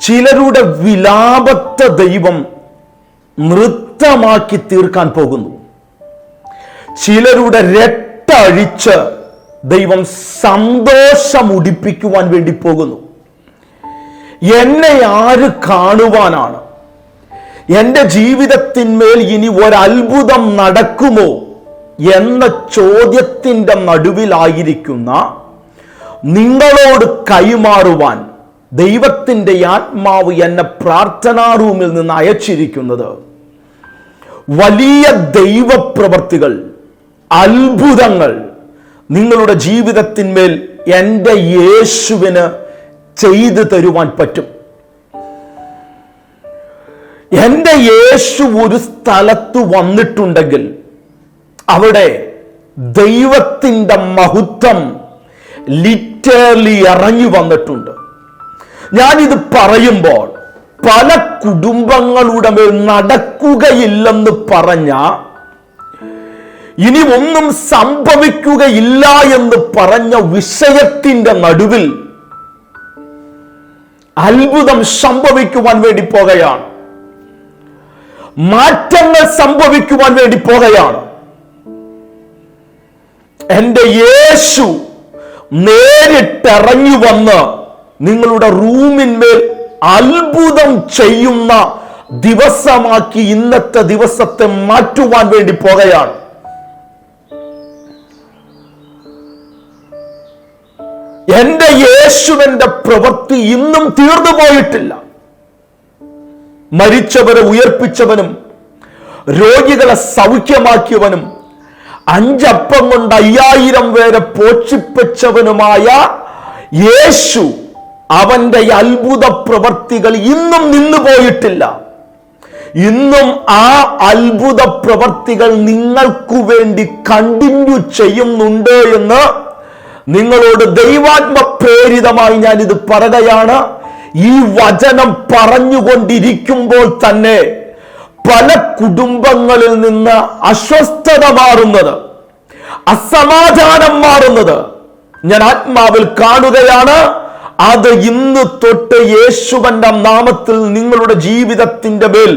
ചിലരുടെ വിലാപത്തെ ദൈവം നൃത്തമാക്കി തീർക്കാൻ പോകുന്നു. ചിലരുടെ രട്ടഴിച്ച് ദൈവം സന്തോഷം ഉടിപ്പിക്കുവാൻ വേണ്ടി പോകുന്നു. എന്നെ ആര് കാണുവാനാണ്? എന്റെ ജീവിതത്തിന്മേൽ ഇനി ഒരത്ഭുതം നടക്കുമോ എന്ന ചോദ്യത്തിന്റെ നടുവിലായിരിക്കുന്ന നിങ്ങളോട് കൈമാറുവാൻ ദൈവത്തിന്റെ ആത്മാവ് എന്നെ പ്രാർത്ഥനാ റൂമിൽ നിന്ന് അയച്ചിരിക്കുന്നത്. വലിയ ദൈവപ്രവർത്തികൾ അത്ഭുതങ്ങൾ നിങ്ങളുടെ ജീവിതത്തിന്മേൽ എന്റെ യേശുവിന് ചെയ്തു തരുവാൻ പറ്റും. എന്റെ യേശു ഒരു സ്ഥലത്ത് വന്നിട്ടുണ്ടെങ്കിൽ അവിടെ ദൈവത്തിന്റെ മഹത്വം ലിറ്റേർലി ഇറങ്ങി വന്നിട്ടുണ്ട്. ഞാനിത് പറയുമ്പോൾ പല കുടുംബങ്ങളുടെ മേൽ നടക്കുകയില്ലെന്ന് പറഞ്ഞ ഇനി ഒന്നും സംഭവിക്കുകയില്ല എന്ന് പറഞ്ഞ വിഷയത്തിന്റെ നടുവിൽ അത്ഭുതം സംഭവിക്കുവാൻ വേണ്ടി പോകുകയാണ്. മാറ്റങ്ങൾ സംഭവിക്കുവാൻ വേണ്ടി പോകുകയാണ്. എന്റെ യേശു നേരിട്ടിറങ്ങി വന്ന് നിങ്ങളുടെ റൂമിന്മേൽ അത്ഭുതം ചെയ്യുന്ന ദിവസമാക്കി ഇന്നത്തെ ദിവസത്തെ മാറ്റുവാൻ വേണ്ടി പോകുകയാണ്. എന്റെ യേശുവിന്റെ പ്രവൃത്തി ഇന്നും തീർന്നു പോയിട്ടില്ല. മരിച്ചവരെ ഉയർപ്പിച്ചവനും രോഗികളെ സൗഖ്യമാക്കിയവനും അഞ്ചപ്പം കൊണ്ട് അയ്യായിരം പേരെ പോഷിപ്പിച്ചവനുമായ യേശു അവന്റെ അത്ഭുത പ്രവർത്തികൾ ഇന്നും നിന്നു പോയിട്ടില്ല. ഇന്നും ആ അത്ഭുത പ്രവർത്തികൾ നിങ്ങൾക്കു വേണ്ടി കണ്ടിന്യൂ ചെയ്യുന്നുണ്ട് എന്ന് നിങ്ങളോട് ദൈവാത്മ പ്രേരിതമായി ഞാൻ ഇത് പറയുകയാണ്. ഈ വചനം പറഞ്ഞുകൊണ്ടിരിക്കുമ്പോൾ തന്നെ പല കുടുംബങ്ങളിൽ നിന്ന് അസ്വസ്ഥത മാറുന്നത് അസമാധാനം മാറുന്നത് ഞാൻ ആത്മാവിൽ കാണുകയാണ്. അത് ഇന്ന് തൊട്ട് യേശുവന്റെ നാമത്തിൽ നിങ്ങളുടെ ജീവിതത്തിന്റെ മേൽ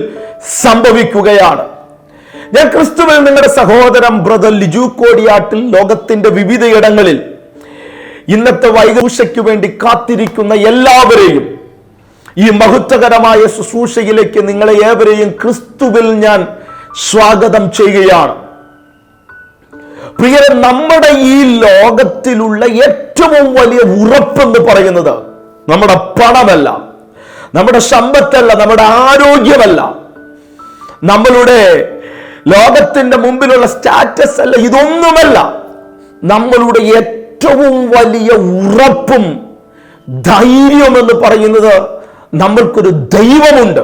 സംഭവിക്കുകയാണ്. ഞാൻ ക്രിസ്തുവിൽ നിങ്ങളുടെ സഹോദരൻ ബ്രദർ ലിജു കോടിയാട്ടിൽ ലോകത്തിന്റെ വിവിധയിടങ്ങളിൽ ഇന്നത്തെ വൈകൂഷയ്ക്ക് വേണ്ടി കാത്തിരിക്കുന്ന എല്ലാവരെയും ഈ മഹത്വകരമായ ശുശ്രൂഷയിലേക്ക് നിങ്ങളെ ഏവരെയും ക്രിസ്തുവിൽ ഞാൻ സ്വാഗതം ചെയ്യുകയാണ്. പ്രിയരെ നമ്മുടെ ഈ ലോകത്തിലുള്ള ഏറ്റവും വലിയ ഉറപ്പെന്ന് പറയുന്നത് നമ്മുടെ പണമല്ല നമ്മുടെ സമ്പത്തല്ല നമ്മുടെ ആരോഗ്യമല്ല. നമ്മളുടെ ലോകത്തിന്റെ മുമ്പിലുള്ള സ്റ്റാറ്റസ് അല്ല ഇതൊന്നുമല്ല. നമ്മളുടെ ഏറ്റവും വലിയ ഉറപ്പും ധൈര്യം എന്ന് പറയുന്നത് നമ്മൾക്കൊരു ദൈവമുണ്ട്.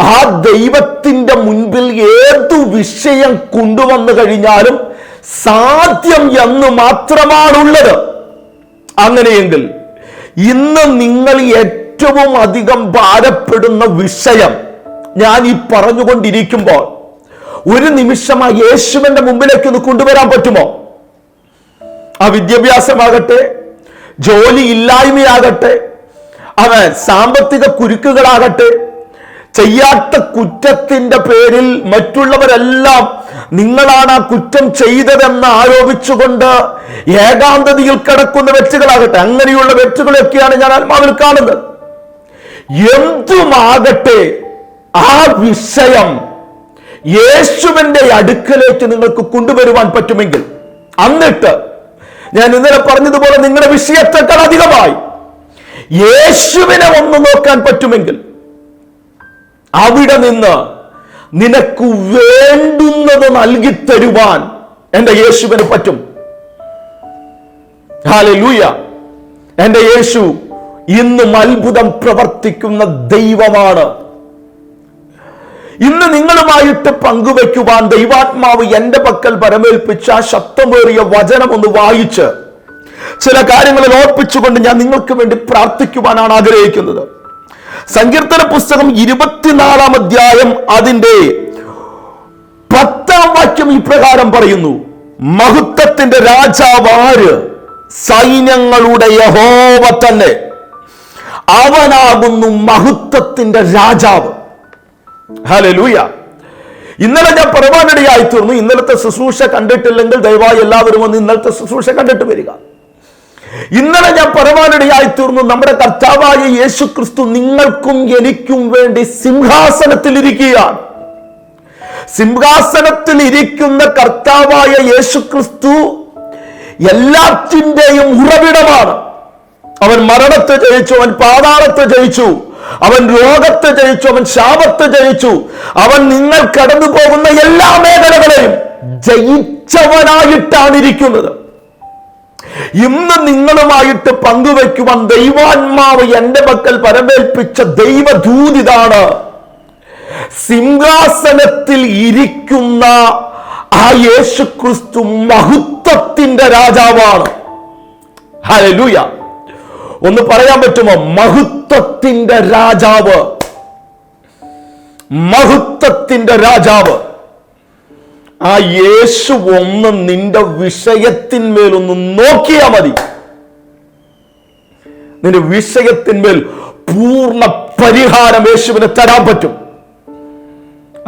ആ ദൈവത്തിന്റെ മുൻപിൽ ഏതു വിഷയം കൊണ്ടുവന്നു കഴിഞ്ഞാലും സാധ്യം എന്ന് മാത്രമാണുള്ളത്. അങ്ങനെയെങ്കിൽ ഇന്ന് നിങ്ങൾ ഏറ്റവും അധികം ഭാരപ്പെടുന്ന വിഷയം ഞാൻ ഈ പറഞ്ഞുകൊണ്ടിരിക്കുമ്പോൾ ഒരു നിമിഷം ആ യേശുവിന്റെ മുമ്പിലേക്ക് ഒന്ന് കൊണ്ടുവരാൻ പറ്റുമോ? ആ വിദ്യാഭ്യാസമാകട്ടെ ജോലി ഇല്ലായ്മയാകട്ടെ അവൻ സാമ്പത്തിക കുരുക്കുകളാകട്ടെ ചെയ്യാത്ത കുറ്റത്തിന്റെ പേരിൽ മറ്റുള്ളവരെല്ലാം നിങ്ങളാണ് ആ കുറ്റം ചെയ്തതെന്ന് ആരോപിച്ചുകൊണ്ട് ഏകാന്തതയിൽ കിടക്കുന്ന വ്യക്തികളാകട്ടെ അങ്ങനെയുള്ള വ്യക്തികളെയൊക്കെയാണ് ഞാൻ ആത്മാവിൽ കാണുന്നത്. എന്തുമാകട്ടെ ആ വിഷയം യേശുവിന്റെ അടുക്കലേക്ക് നിങ്ങൾക്ക് കൊണ്ടുവരുവാൻ പറ്റുമെങ്കിൽ എന്നിട്ട് ഞാൻ ഇന്നലെ പറഞ്ഞതുപോലെ നിങ്ങളുടെ വിഷയത്തെക്കാൾ അധികമായി യേശുവിനെ ഒന്ന് നോക്കാൻ പറ്റുമെങ്കിൽ അവിടെ നിന്ന് നിനക്ക് വേണ്ടുന്നത് നൽകി തരുവാൻ എന്റെ യേശുവിന് പറ്റും. ഹാലൂയ എന്റെ യേശു ഇന്നും അത്ഭുതം പ്രവർത്തിക്കുന്ന ദൈവമാണ്. ഇന്ന് നിങ്ങളുമായിട്ട് പങ്കുവെക്കുവാൻ ദൈവാത്മാവ് എന്റെ പക്കൽ പരമേൽപ്പിച്ച ശബ്ദമേറിയ വചനം ഒന്ന് വായിച്ച് ചില കാര്യങ്ങളിൽ ഓർപ്പിച്ചുകൊണ്ട് ഞാൻ നിങ്ങൾക്ക് വേണ്ടി പ്രാർത്ഥിക്കുവാനാണ് ആഗ്രഹിക്കുന്നത്. സങ്കീർത്തന പുസ്തകം ഇരുപത്തിനാലാം അധ്യായം അതിന്റെ പത്താം വാക്യം ഇപ്രകാരം പറയുന്നു. മഹത്വത്തിന്റെ രാജാവാര് സൈന്യങ്ങളുടെ യഹോവ തന്നെ. അവനാകുന്നു മഹത്വത്തിന്റെ രാജാവ്. ഹലലൂയ ഇന്നലെ ഞാൻ പ്രവാനടിയായി തീർന്നു. ഇന്നലത്തെ ശുശ്രൂഷ കണ്ടിട്ടില്ലെങ്കിൽ ദയവായി എല്ലാവരും ഒന്ന് ഇന്നലത്തെ ശുശ്രൂഷ കണ്ടിട്ട് വരിക. ഇന്നലെ ഞാൻ പരമാനടിയായി തീർന്നു. നമ്മുടെ കർത്താവായ യേശു ക്രിസ്തു നിങ്ങൾക്കും എനിക്കും വേണ്ടി സിംഹാസനത്തിൽ ഇരിക്കുകയാണ് സിംഹാസനത്തിൽ ഇരിക്കുന്ന കർത്താവായ യേശു ക്രിസ്തു എല്ലാറ്റിന്റെയും ഉറവിടമാണ്. അവൻ മരണത്തെ ജയിച്ചു അവൻ പാതാളത്തെ ജയിച്ചു അവൻ രോഗത്തെ ജയിച്ചു അവൻ ശാപത്തെ ജയിച്ചു. അവൻ നിങ്ങൾ കടന്നു പോകുന്ന എല്ലാ മേഖലകളെയും ജയിച്ചവനായിട്ടാണ് ഇരിക്കുന്നത്. ഇന്ന് നിങ്ങളുമായിട്ട് പങ്കുവെക്കുവാൻ ദൈവാത്മാവ് എന്റെ മക്കൾ പരമേൽപ്പിച്ച ദൈവദൂതിതാണ്. സിംഹാസനത്തിൽ ഇരിക്കുന്ന ആ യേശു ക്രിസ്തു മഹത്വത്തിന്റെ രാജാവാണ്. ഹലലൂയ ഒന്ന് പറയാൻ പറ്റുമോ? മഹത്വത്തിന്റെ രാജാവ്. മഹത്വത്തിന്റെ രാജാവ്. ആ യേശു ഒന്ന് നിന്റെ വിഷയത്തിന്മേലൊന്ന് നോക്കിയാ മതി. നിന്റെ വിഷയത്തിന്മേൽ പൂർണ പരിഹാരം യേശുവിന് തരാൻ പറ്റും.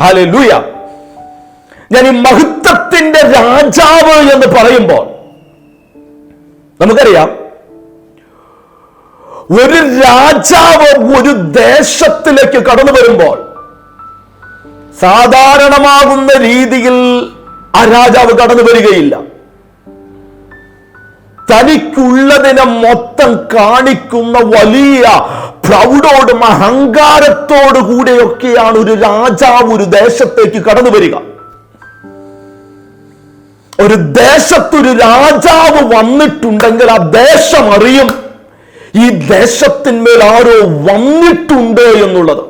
ഹാലെ ലൂയ ഞാൻ ഈ മഹത്വത്തിന്റെ രാജാവ് എന്ന് പറയുമ്പോൾ നമുക്കറിയാം ഒരു രാജാവ് ഒരു ദേശത്തിലേക്ക് കടന്നു വരുമ്പോൾ സാധാരണമാകുന്ന രീതിയിൽ ആ രാജാവ് കടന്നു വരികയില്ല. തനിക്കുള്ളതിനെ മൊത്തം കാണിക്കുന്ന വലിയ പ്രൗഢോടും അഹങ്കാരത്തോടു കൂടെയൊക്കെയാണ് ഒരു രാജാവ് ഒരു ദേശത്തേക്ക് കടന്നു വരിക. ഒരു ദേശത്തൊരു രാജാവ് വന്നിട്ടുണ്ടെങ്കിൽ ആ ദേശം അറിയും ഈ ദേശത്തിന്മേൽ ആരോ വന്നിട്ടുണ്ട് എന്നുള്ളത്.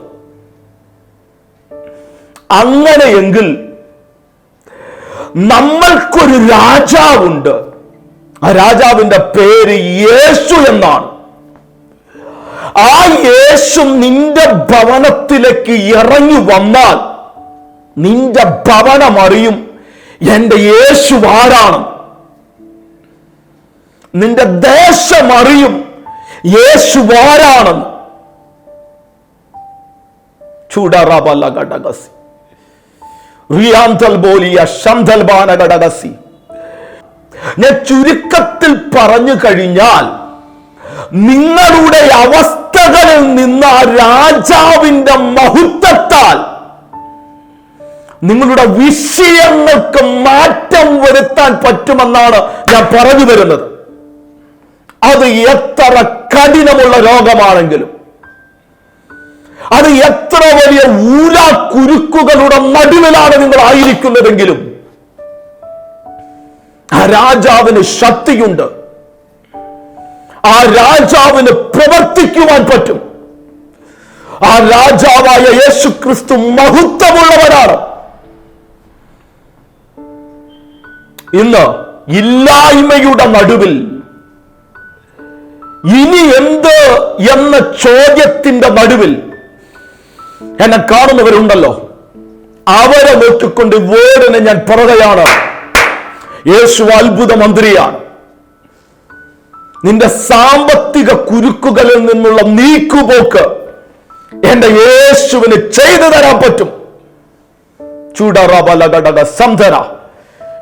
അങ്ങനെയെങ്കിൽ നമ്മൾക്കൊരു രാജാവുണ്ട്. ആ രാജാവിന്റെ പേര് യേശു എന്നാണ്. ആ യേശു നിന്റെ ഭവനത്തിലേക്ക് ഇറങ്ങി വന്നാൽ നിന്റെ ഭവനം അറിയും എന്റെ യേശു ആരാണ്. നിന്റെ ദേശം അറിയും യേശു ആരാണെന്ന്. ചൂടറബല ഘടകസി ഞാൻ ചുരുക്കത്തിൽ പറഞ്ഞു കഴിഞ്ഞാൽ നിങ്ങളുടെ അവസ്ഥകളിൽ നിന്ന് രാജാവിന്റെ മഹത്വത്താൽ നിങ്ങളുടെ വിഷയങ്ങൾക്ക് മാറ്റം വരുത്താൻ പറ്റുമെന്നാണ് ഞാൻ പറഞ്ഞു വരുന്നത് അത് എത്ര കഠിനമുള്ള രോഗമാണെങ്കിലും അത് എത്ര വലിയ ഊരാ കുരുക്കുകളുടെ നടുവിലാണ് നിങ്ങൾ ആയിരിക്കുന്നതെങ്കിലും ആ രാജാവിന് ശക്തിയുണ്ട്. ആ രാജാവിന് പ്രവർത്തിക്കുവാൻ പറ്റും. ആ രാജാവായ യേശു ക്രിസ്തു മഹത്വമുള്ളവരാണ് ഇന്ന് ഇല്ലായ്മയുടെ നടുവിൽ ഇനി എന്ത് എന്ന ചോദ്യത്തിന്റെ നടുവിൽ എന്നെ കാണുന്നവരുണ്ടല്ലോ. അവരെ നോക്കിക്കൊണ്ട് വേടിന് ഞാൻ പറയുകയാണ്. യേശു അത്ഭുത മന്ത്രിയാണ് നിന്റെ സാമ്പത്തിക കുരുക്കുകളിൽ നിന്നുള്ള നീക്കുപോക്ക് എന്റെ യേശുവിന് ചെയ്തു തരാൻ പറ്റും. ചൂടറബലഘടക സന്ധന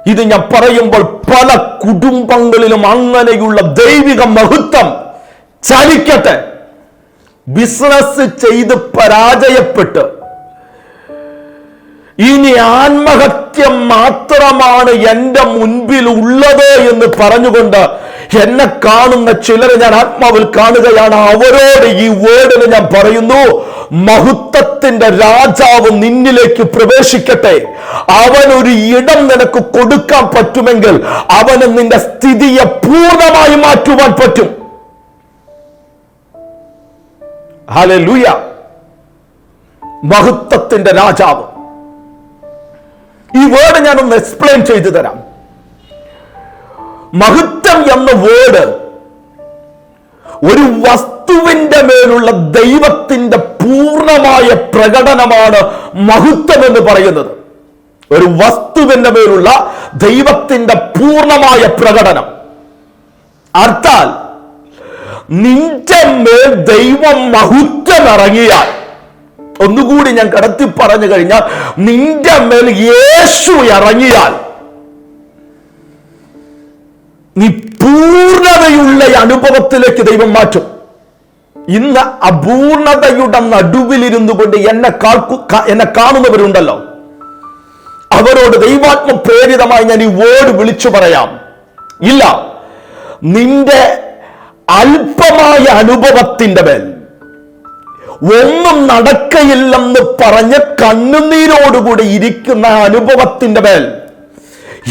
ഇത് ഞാൻ പറയുമ്പോൾ പല കുടുംബങ്ങളിലും അങ്ങനെയുള്ള ദൈവിക മഹത്വം ചലിക്കട്ടെ. ബിസിനസ് ചെയ്ത് പരാജയപ്പെട്ട്. ഇനി ആത്മഹത്യ മാത്രമാണ് എന്റെ മുൻപിൽ ഉള്ളത് എന്ന് പറഞ്ഞുകൊണ്ട് എന്നെ കാണുന്ന ചിലരെ ഞാൻ ആത്മാവിൽ കാണുകയാണ്. അവരോട് ഈ വേർഡിന് ഞാൻ പറയുന്നു മഹത്വത്തിന്റെ രാജാവ് നിന്നിലേക്ക് പ്രവേശിക്കട്ടെ. അവൻ ഒരു ഇടം നിനക്ക് കൊടുക്കാൻ പറ്റുമെങ്കിൽ അവന് നിന്റെ സ്ഥിതിയെ പൂർണമായി മാറ്റുവാൻ പറ്റും. ഹല്ലേലൂയ. മഹത്വത്തിന്റെ രാജാവ്. ഈ വേർഡ് ഞാനൊന്ന് എക്സ്പ്ലെയിൻ ചെയ്തു തരാം. മഹത്വം എന്ന വേർഡ് ഒരു വസ്തുവിന്റെ മേലുള്ള ദൈവത്തിന്റെ പൂർണമായ പ്രകടനമാണ് മഹത്വം എന്ന് പറയുന്നത്. ഒരു വസ്തുവിന്റെ മേലുള്ള ദൈവത്തിന്റെ പൂർണമായ പ്രകടനം. അർത്ഥാൽ നിന്റെ മേൽ ദൈവം മഹുത്വം ഇറങ്ങിയാൽ ഒന്നുകൂടി ഞാൻ കടത്തി പറഞ്ഞു കഴിഞ്ഞാൽ നിന്റെ മേൽ യേശു ഇറങ്ങിയാൽ നീ പൂർണതയുള്ള അനുഭവത്തിലേക്ക് ദൈവം മാറ്റും. ഇന്ന് അപൂർണതയുടെ നടുവിലിരുന്നു കൊണ്ട് എന്നെ കാൽക്കു എന്നെ കാണുന്നവരുണ്ടല്ലോ. അവരോട് ദൈവാത്മ പ്രേരിതമായി ഞാൻ ഈ വേർഡ് വിളിച്ചു പറയാം. ഇല്ല നിന്റെ അല്പമായ അനുഭവത്തിന്റെ മേൽ. ഒന്നും നടക്കയില്ലെന്ന് പറഞ്ഞ് കണ്ണുനീരോടുകൂടി ഇരിക്കുന്ന അനുഭവത്തിന്റെ മേൽ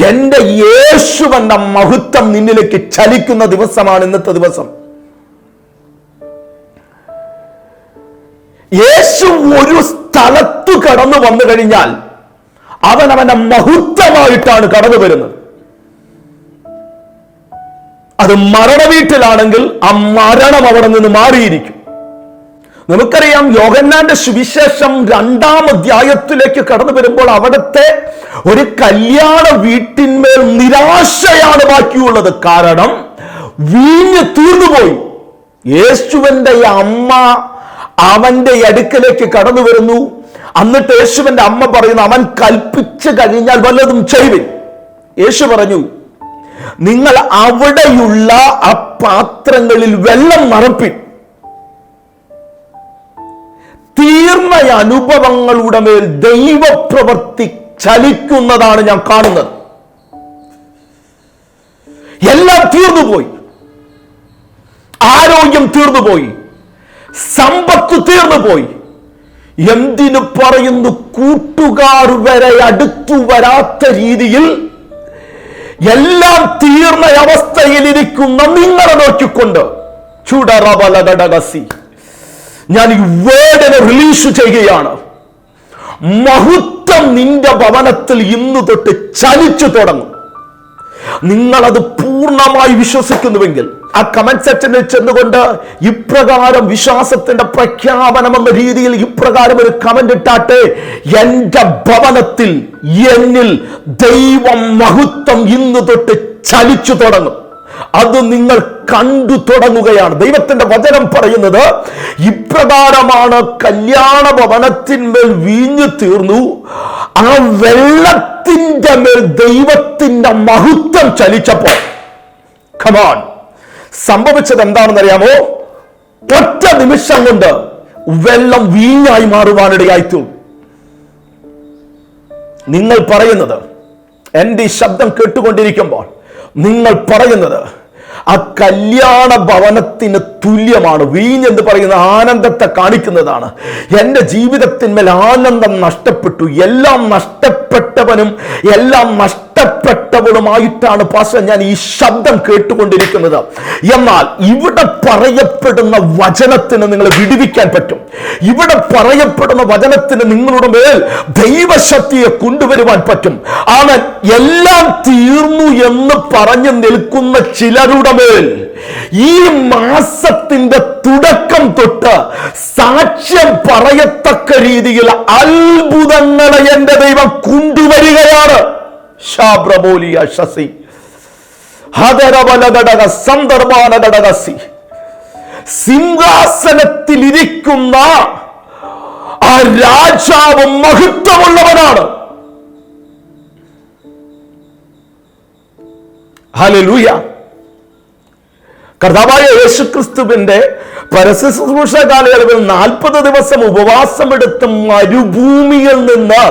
എന്റെ യേശുവെന്ന മഹത്വം നിന്നിലേക്ക് ചലിക്കുന്ന ദിവസമാണ് ഇന്നത്തെ ദിവസം. യേശു ഒരു സ്ഥലത്ത് കടന്നു വന്നു കഴിഞ്ഞാൽ അവൻ അവന്റെ മഹത്വമായിട്ടാണ് കടന്നു വരുന്നത്. അത് മരണ വീട്ടിലാണെങ്കിൽ ആ മരണം അവിടെ നിന്ന് മാറിയിരിക്കും. നമുക്കറിയാം യോഗന്നാന്റെ സുവിശേഷം രണ്ടാം അധ്യായത്തിലേക്ക് കടന്നു വരുമ്പോൾ അവിടുത്തെ ഒരു കല്യാണ വീട്ടിന്മേൽ നിരാശയാണ് ബാക്കിയുള്ളത്. കാരണം വീഞ്ഞ് തീർന്നുപോയി. യേശുവിന്റെ അമ്മ അവന്റെ അടുക്കലേക്ക് കടന്നു വരുന്നു. എന്നിട്ട് യേശുവിന്റെ അമ്മ പറയുന്നു അവൻ കൽപ്പിച്ചു കഴിഞ്ഞാൽ വല്ലതും ചെയ്യുവിൻ. യേശു പറഞ്ഞു നിങ്ങൾ അവിടെയുള്ള ആ പാത്രങ്ങളിൽ വെള്ളം നിറപ്പിൻ തീർന്ന അനുഭവങ്ങളുടെ മേൽ ദൈവപ്രവൃത്തി ചലിക്കുന്നതാണ് ഞാൻ കാണുന്നത്. എല്ലാം തീർന്നുപോയി. ആരോഗ്യം തീർന്നുപോയി. സമ്പത്ത് തീർന്നുപോയി. എന്തിനു പറയുന്നു കൂട്ടുകാർ വരെ അടുത്തു വരാത്ത രീതിയിൽ എല്ലാം തീർന്ന അവസ്ഥയിലിരിക്കുന്ന നിങ്ങളെ നോക്കിക്കൊണ്ട്. ചുടറബലഘടകസി ഞാൻ ഈ വേർഡിനെ റിലീസ് ചെയ്യുകയാണ്. മഹത്വം നിന്റെ ഭവനത്തിൽ ഇന്നു തൊട്ട് ചലിച്ചു തുടങ്ങും. നിങ്ങളത് പൂർണമായി വിശ്വസിക്കുന്നുവെങ്കിൽ ആ കമന്റ് സെക്ഷനിൽ ചെന്നുകൊണ്ട് ഇപ്രകാരം വിശ്വാസത്തിന്റെ പ്രഖ്യാപനം എന്ന രീതിയിൽ ഇപ്രകാരം ഒരു കമന്റ് ഇട്ടാട്ടെ. എന്റെ ഭവനത്തിൽ എന്നിൽ ദൈവം മഹത്വം ഇന്ന് തൊട്ട് ചലിച്ചു തുടങ്ങും. അത് നിങ്ങൾ കണ്ടു തുടങ്ങുകയാണ്. ദൈവത്തിന്റെ വചനം പറയുന്നത് ഇപ്രകാരമാണ് കല്യാണ ഭവനത്തിന്മേൽ വീഞ്ഞു തീർന്നു. ആ വെള്ളത്തിന്റെ മേൽ ദൈവത്തിന്റെ മഹത്വം ചലിച്ചപ്പോൾ. കമാൺ സംഭവിച്ചത് എന്താണെന്ന് അറിയാമോ ഒറ്റ നിമിഷം കൊണ്ട് വെള്ളം വീഞ്ഞായി മാറുവാനിടയായിത്തു നിങ്ങൾ പറയുന്നത് എന്റെ ഈ ശബ്ദം കേട്ടുകൊണ്ടിരിക്കുമ്പോൾ നിങ്ങൾ പറയുന്നത് ആ കല്യാണ ഭവനത്തിന് തുല്യമാണ്. വീഞ്ഞെന്ന് പറയുന്ന ആനന്ദത്തെ കാണിക്കുന്നതാണ്. എന്റെ ജീവിതത്തിന്മേൽ ആനന്ദം നഷ്ടപ്പെട്ടു. എല്ലാം നഷ്ടപ്പെട്ടവനും എല്ലാം നഷ്ടപ്പെട്ടവളുമായിട്ടാണ് പാസ്റ്റർ ഞാൻ ഈ ശബ്ദം കേട്ടുകൊണ്ടിരിക്കുന്നത്. എന്നാൽ ഇവിടെ പറയപ്പെടുന്ന വചനത്തിന് നിങ്ങളെ വിടുവിക്കാൻ പറ്റും. ഇവിടെ പറയപ്പെടുന്ന വചനത്തിന് നിങ്ങളുടെ മേൽ ദൈവശക്തിയെ കൊണ്ടുവരുവാൻ പറ്റും. അവൻ എല്ലാം തീർന്നു എന്ന് പറഞ്ഞു നിൽക്കുന്ന ചിലരുടെ മേൽ ഈ മാസത്തിന്റെ തുടക്കം തൊട്ട് സാക്ഷ്യം പറയത്തക്ക രീതിയിൽ അത്ഭുതങ്ങളെ എന്റെ ദൈവം കൊണ്ടുവരികയാണ്. ഘടകസി സിംഹാസനത്തിൽ ഇരിക്കുന്ന ആ രാജാവ് മഹത്വമുള്ളവനാണ്. ഹല്ലേലൂയ. കർത്താവായ യേശുക്രിസ്തുവിന്റെ പരസ്യ ശുശ്രൂഷ കാലയളവിൽ നാൽപ്പത് ദിവസം ഉപവാസം എടുത്ത മരുഭൂമിയിൽ നിന്ന്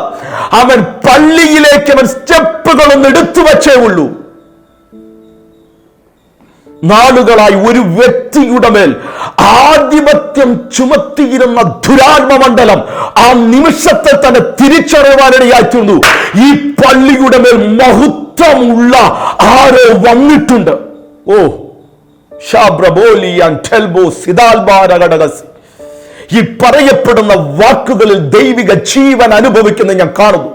അവൻ പള്ളിയിലേക്ക് അവൻ സ്റ്റെപ്പുകളൊന്നും എടുത്തു വച്ചേ ഉള്ളൂ. നാളുകളായി ഒരു വ്യക്തിയുടെ മേൽ ആധിപത്യം ചുമത്തിയിരുന്ന ദുരാത്മമണ്ഡലം ആ നിമിഷത്തെ തന്നെ തിരിച്ചറിയുവാനിടയാക്കുന്നു ഈ പള്ളിയുടെ മേൽ മഹത്വമുള്ള ആരോ വന്നിട്ടുണ്ട്. ഓ ഈ പറയപ്പെടുന്ന വാക്കുകളിൽ ദൈവിക ജീവൻ അനുഭവിക്കുന്ന ഞാൻ കാണുന്നു.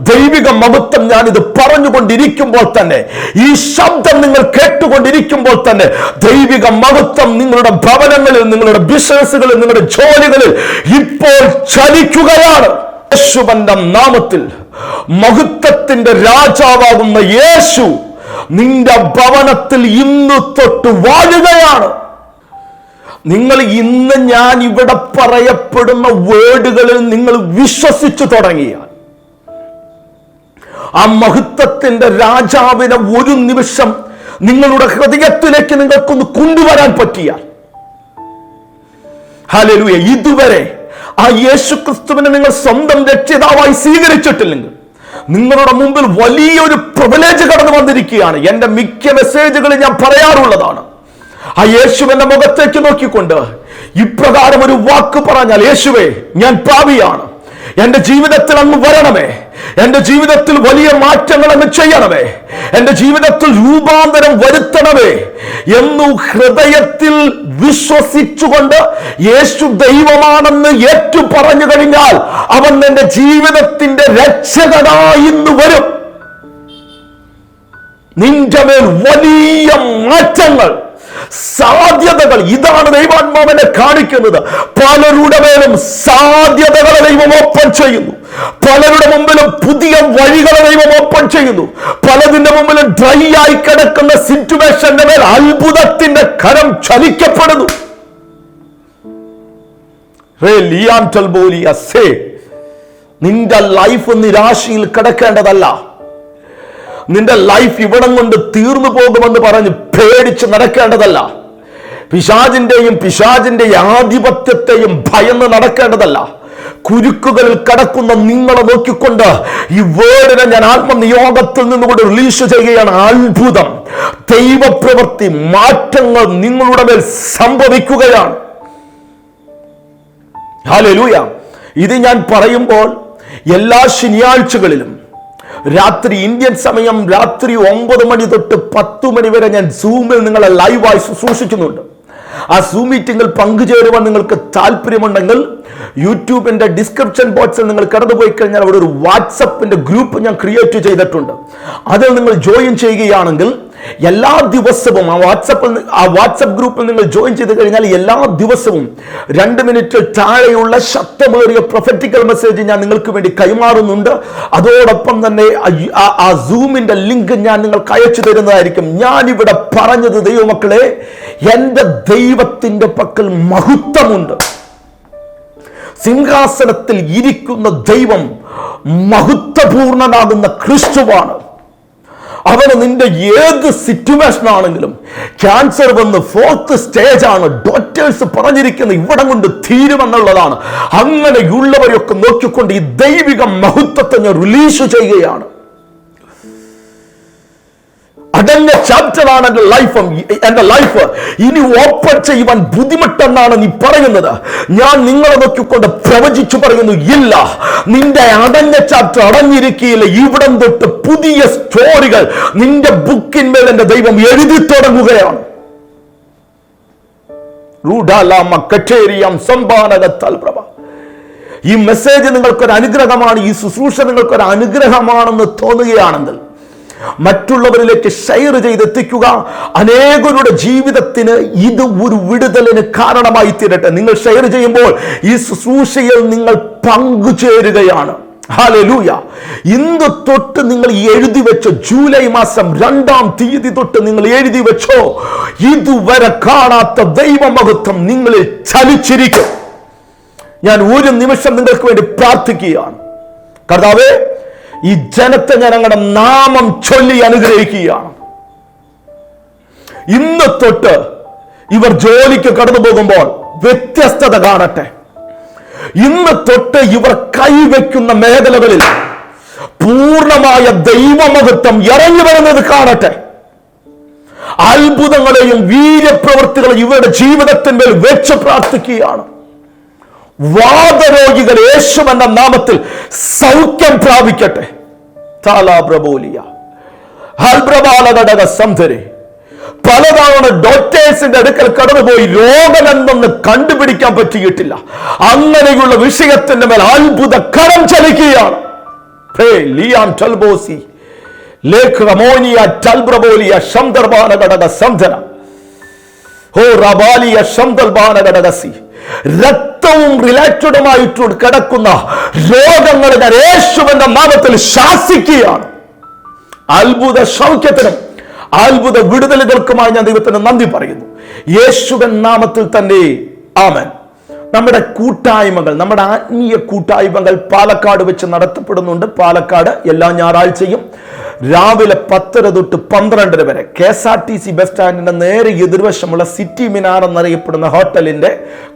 ദൈവിക മഹത്വം ഞാൻ ഇത് പറഞ്ഞുകൊണ്ടിരിക്കുമ്പോൾ തന്നെ ഈ ശബ്ദം നിങ്ങൾ കേട്ടുകൊണ്ടിരിക്കുമ്പോൾ തന്നെ ദൈവിക മഹത്വം നിങ്ങളുടെ ഭവനങ്ങളിൽ നിങ്ങളുടെ ബിസിനസ്സുകളിൽ നിങ്ങളുടെ ജോലികളിൽ ഇപ്പോൾ ചലിക്കുകയാണ്. യേശുവന്റെ നാമത്തിൽ മഹത്വത്തിന്റെ രാജാവാകുന്ന യേശു നിന്റെ ഭവനത്തിൽ ഇന്ന് തൊട്ട് വാഴുകയാണ്. നിങ്ങൾ ഇന്ന് ഞാൻ ഇവിടെ പറയപ്പെടുന്ന വേർഡുകളിൽ നിങ്ങൾ വിശ്വസിച്ചു തുടങ്ങിയാൽ ആ മഹത്വത്തിന്റെ രാജാവിനെ ഒരു നിമിഷം നിങ്ങളുടെ ഹൃദയത്തിലേക്ക് നിങ്ങൾക്കൊന്ന് കൊണ്ടുവരാൻ പറ്റിയാൽ ഹലലുയ ഇതുവരെ ആ യേശു ക്രിസ്തുവിനെ നിങ്ങൾ സ്വന്തം രക്ഷിതാവായി സ്വീകരിച്ചിട്ടില്ലെങ്കിൽ നിങ്ങളുടെ മുമ്പിൽ വലിയൊരു പ്രിവിലേജ് കടന്നു വന്നിരിക്കുകയാണ്. എന്റെ മിക്ക മെസ്സേജുകളിൽ ഞാൻ പറയാറുള്ളതാണ്. ആ യേശുവിന്റെ മുഖത്തേക്ക് നോക്കിക്കൊണ്ട് ഇപ്രകാരം ഒരു വാക്ക് പറഞ്ഞാൽ യേശുവേ ഞാൻ പാപിയാണ്. എന്റെ ജീവിതത്തിൽ അങ്ങ് വരണമേ. എന്റെ ജീവിതത്തിൽ വലിയ മാറ്റങ്ങൾ അങ്ങ് ചെയ്യണമേ. എന്റെ ജീവിതത്തിൽ രൂപാന്തരം വരുത്തണമേ. എന്നു ഹൃദയത്തിൽ വിശ്വസിച്ചുകൊണ്ട് യേശു ദൈവമാണെന്ന് ഏറ്റു പറഞ്ഞു കഴിഞ്ഞാൽ അവൻ എന്റെ ജീവിതത്തിന്റെ രക്ഷകനായി ഇന്ന് വരും. നിന്റെ മേൽ വലിയ മാറ്റങ്ങൾ സാധ്യതകൾ. ഇതാണ് ദൈവാത്മാവിനെ കാണിക്കുന്നത്. പലരുടെ മേലും സാധ്യതകളെ ദൈവം ഓപ്പൺ ചെയ്യുന്നു. പലരുടെ മുമ്പിലും പുതിയ വഴികളെ ദൈവം ഓപ്പൺ ചെയ്യുന്നു. പലതിന്റെ മുമ്പിലും ഡ്രൈ ആയി കിടക്കുന്ന സിറ്റുവേഷന്റെ മേൽ അത്ഭുതത്തിന്റെ കരം ചലിക്കപ്പെടുന്നു. നിന്റെ ലൈഫ് നിരാശയിൽ കിടക്കേണ്ടതല്ല. നിന്റെ ലൈഫ് ഇവിടം കൊണ്ട് തീർന്നു പോകുമെന്ന് പറഞ്ഞ് പേടിച്ച് നടക്കേണ്ടതല്ല. പിശാജിന്റെയും പിശാജിന്റെ ആധിപത്യത്തെയും ഭയന്ന് നടക്കേണ്ടതല്ല. കുരുക്കുകളിൽ കടക്കുന്ന നിങ്ങളെ നോക്കിക്കൊണ്ട് ഈ വേർഡിനെ ഞാൻ ആത്മനിയോഗത്തിൽ നിന്നുകൊണ്ട് റിലീസ് ചെയ്യുകയാണ് അത്ഭുതം. ദൈവപ്രവൃത്തി മാറ്റങ്ങൾ നിങ്ങളുടെ മേൽ സംഭവിക്കുകയാണ്. ഹാലൂയ ഇത് ഞാൻ പറയുമ്പോൾ എല്ലാ ശനിയാഴ്ചകളിലും രാത്രി ഇന്ത്യൻ സമയം രാത്രി ഒമ്പത് മണി തൊട്ട് പത്ത് മണി വരെ ഞാൻ സൂമിൽ നിങ്ങളെ ലൈവായി ശുശ്രൂഷിക്കുന്നുണ്ട്. ആ സൂം മീറ്റിംഗിൽ പങ്കുചേരുവാൻ നിങ്ങൾക്ക് താല്പര്യമുണ്ടെങ്കിൽ യൂട്യൂബിന്റെ ഡിസ്ക്രിപ്ഷൻ ബോക്സിൽ നിങ്ങൾ കടന്നുപോയി കഴിഞ്ഞാൽ അവിടെ ഒരു വാട്സപ്പിന്റെ ഗ്രൂപ്പ് ഞാൻ ക്രിയേറ്റ് ചെയ്തിട്ടുണ്ട്. അതിൽ നിങ്ങൾ ജോയിൻ ചെയ്യുകയാണെങ്കിൽ എല്ലാ ദിവസവും ആ വാട്സപ്പിൽ ആ വാട്സപ്പ് ഗ്രൂപ്പിൽ നിങ്ങൾ ജോയിൻ ചെയ്ത് കഴിഞ്ഞാൽ എല്ലാ ദിവസവും രണ്ട് മിനിറ്റ് താഴെയുള്ള ശക്തമേറിയ പ്രൊഫറ്റിക്കൽ മെസ്സേജ് ഞാൻ നിങ്ങൾക്ക് വേണ്ടി കൈമാറുന്നുണ്ട്. അതോടൊപ്പം തന്നെ ആ- സൂമിന്റെ ലിങ്ക് ഞാൻ നിങ്ങൾക്ക് അയച്ചു തരുന്നതായിരിക്കും. ഞാൻ ഇവിടെ പറഞ്ഞത് ദൈവമക്കളെ എന്റെ ദൈവത്തിന്റെ പക്കൽ മഹത്വമുണ്ട്. സിംഹാസനത്തിൽ ഇരിക്കുന്ന ദൈവം മഹത്വപൂർണനാകുന്ന ക്രിസ്തുവാണ്. അവന് നിന്റെ ഏത് സിറ്റുവേഷൻ ആണെങ്കിലും ക്യാൻസർ വന്ന് ഫോർത്ത് സ്റ്റേജ് ആണ്. ഡോക്ടേഴ്സ് പറഞ്ഞിരിക്കുന്ന ഇവിടം കൊണ്ട് തീരുമെന്നുള്ളതാണ്. അങ്ങനെയുള്ളവരെയൊക്കെ നോക്കിക്കൊണ്ട് ഈ ദൈവിക മഹത്വത്തെ ഞാൻ റിലീസ് ചെയ്യുകയാണ്. അടഞ്ഞ ചാപ്റ്റർ ആണ് എന്റെ ലൈഫ് എന്റെ ലൈഫ് ഇനി ഓപ്പൺ ചെയ്യുവാൻ ബുദ്ധിമുട്ടെന്നാണ് നീ പറയുന്നത്. ഞാൻ നിങ്ങളെ നോക്കിക്കൊണ്ട് പ്രവചിച്ചു പറയുന്നു ഇല്ല. നിന്റെ അടഞ്ഞ ചാപ്റ്റർ അടഞ്ഞിരിക്കുകയില്ല ഇവിടം തൊട്ട് പുതിയ സ്റ്റോറികൾ നിന്റെ ബുക്കിന്മേൽ എന്റെ ദൈവം എഴുതി തുടങ്ങുകയാണ്. ഈ മെസ്സേജ് നിങ്ങൾക്കൊരു അനുഗ്രഹമാണ് ഈ ശുശ്രൂഷ നിങ്ങൾക്കൊരു അനുഗ്രഹമാണെന്ന് തോന്നുകയാണെങ്കിൽ മറ്റുള്ളവരിലേക്ക് ഷെയർ ചെയ്തെത്തിക്കുക. അനേകരുടെ ജീവിതത്തിന് ഇത് ഒരു വിടുതലിന് കാരണമായി തീരട്ടെ. നിങ്ങൾ ഷെയർ ചെയ്യുമ്പോൾ ഈ ശുശ്രൂഷയിൽ നിങ്ങൾ പങ്കുചേരുകയാണ്. ഹാലലൂയ ഇന്ന് തൊട്ട് നിങ്ങൾ എഴുതി വെച്ചോ ജൂലൈ മാസം രണ്ടാം തീയതി തൊട്ട് നിങ്ങൾ എഴുതി വെച്ചോ ഇതുവരെ കാണാത്ത ദൈവമഹത്വം നിങ്ങളിൽ ചലിച്ചിരിക്കും. ഞാൻ ഒരു നിമിഷം നിങ്ങൾക്ക് വേണ്ടി പ്രാർത്ഥിക്കുകയാണ്. കർത്താവേ ഈ ജനത്തെ ഞാൻ അങ്ങയുടെ നാമം ചൊല്ലി അനുഗ്രഹിക്കുകയാണ്. ഇന്ന് തൊട്ട് ഇവർ ജോലിക്ക് കടന്നു പോകുമ്പോൾ വ്യത്യസ്തത കാണട്ടെ. ഇന്ന് തൊട്ട് ഇവർ കൈവയ്ക്കുന്ന മേഖലകളിൽ പൂർണമായ ദൈവമഹത്വം ഇറങ്ങി വരുന്നത് കാണട്ടെ. അത്ഭുതങ്ങളെയും വീര്യപ്രവൃത്തികളെയും ഇവരുടെ ജീവിതത്തിന്മേൽ വെച്ച് പ്രാർത്ഥിക്കുകയാണ്. വാദരോഗികൾ യേശുവെന്ന നാമത്തിൽ സൗഖ്യം പ്രാപിക്കട്ടെ. പലതവണ ഡോക്ടേഴ്സിന്റെ അടുക്കൽ കടന്നുപോയി രോഗമെന്നൊന്ന് കണ്ടുപിടിക്കാൻ പറ്റിയിട്ടില്ല. അങ്ങനെയുള്ള വിഷയത്തിന്റെ മേൽ അത്ഭുത കരം ചലിക്കുകയാണ്. ഘടക സംധന. ഹോ റബാലിയ ശംദൽബാന ഘടകസി രക്തവും റിലേറ്റഡുമായിട്ട് കിടക്കുന്ന രോഗങ്ങളെ ഞാൻ നാമത്തിൽ ശാസിക്കുകയാണ്. അത്ഭുത സൗഖ്യത്തിനും അത്ഭുത വിടുതലുകൾക്കുമായി ഞാൻ ദൈവത്തിന് നന്ദി പറയുന്നു. യേശുവൻ നാമത്തിൽ തന്നെ ആമൻ. നമ്മുടെ കൂട്ടായ്മകൾ നമ്മുടെ ആത്മീയ കൂട്ടായ്മകൾ പാലക്കാട് വെച്ച് നടത്തപ്പെടുന്നുണ്ട്. പാലക്കാട് എല്ലാ ഞായറാഴ്ചയും രാവിലെ പത്തര തൊട്ട് പന്ത്രണ്ടര വരെ K S R T C bus സ്റ്റാൻഡിന്റെ നേരെ എതിർവശമുള്ള സിറ്റി മിനാർ എന്നറിയപ്പെടുന്ന ഹോട്ടലിന്റെ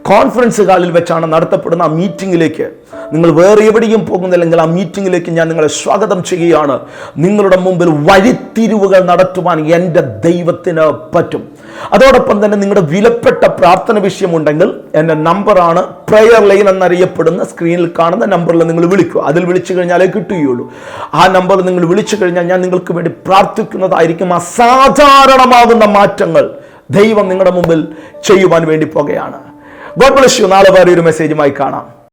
കോൺഫറൻസ് ഹാളിൽ വെച്ചാണ് നടത്തപ്പെടുന്ന ആ മീറ്റിംഗിലേക്ക്. നിങ്ങൾ വേറെ എവിടെയും പോകുന്നില്ലെങ്കിൽ ആ മീറ്റിംഗിലേക്ക് ഞാൻ നിങ്ങളെ സ്വാഗതം ചെയ്യുകയാണ്. നിങ്ങളുടെ മുമ്പിൽ വഴിത്തിരിവുകൾ നടത്തുവാൻ എന്റെ ദൈവത്തിന് പറ്റും. അതോടൊപ്പം തന്നെ നിങ്ങളുടെ വിലപ്പെട്ട പ്രാർത്ഥന വിഷയമുണ്ടെങ്കിൽ എന്റെ നമ്പറാണ് പ്രെയർ ലൈൻ എന്നറിയപ്പെടുന്ന സ്ക്രീനിൽ കാണുന്ന നമ്പറിൽ നിങ്ങൾ വിളിക്കുക. അതിൽ വിളിച്ചു കഴിഞ്ഞാലേ കിട്ടുകയുള്ളൂ. ആ നമ്പറിൽ നിങ്ങൾ വിളിച്ചു കഴിഞ്ഞാൽ ഞാൻ നിങ്ങൾക്ക് വേണ്ടി പ്രാർത്ഥിക്കുന്നതായിരിക്കും അസാധാരണമാകുന്ന മാറ്റങ്ങൾ ദൈവം നിങ്ങളുടെ മുമ്പിൽ ചെയ്യുവാൻ വേണ്ടി പോകുകയാണ്. ഗോഡ് ബ്ലസ് യു നാളെ വേറെ ഒരു മെസ്സേജുമായി കാണാം.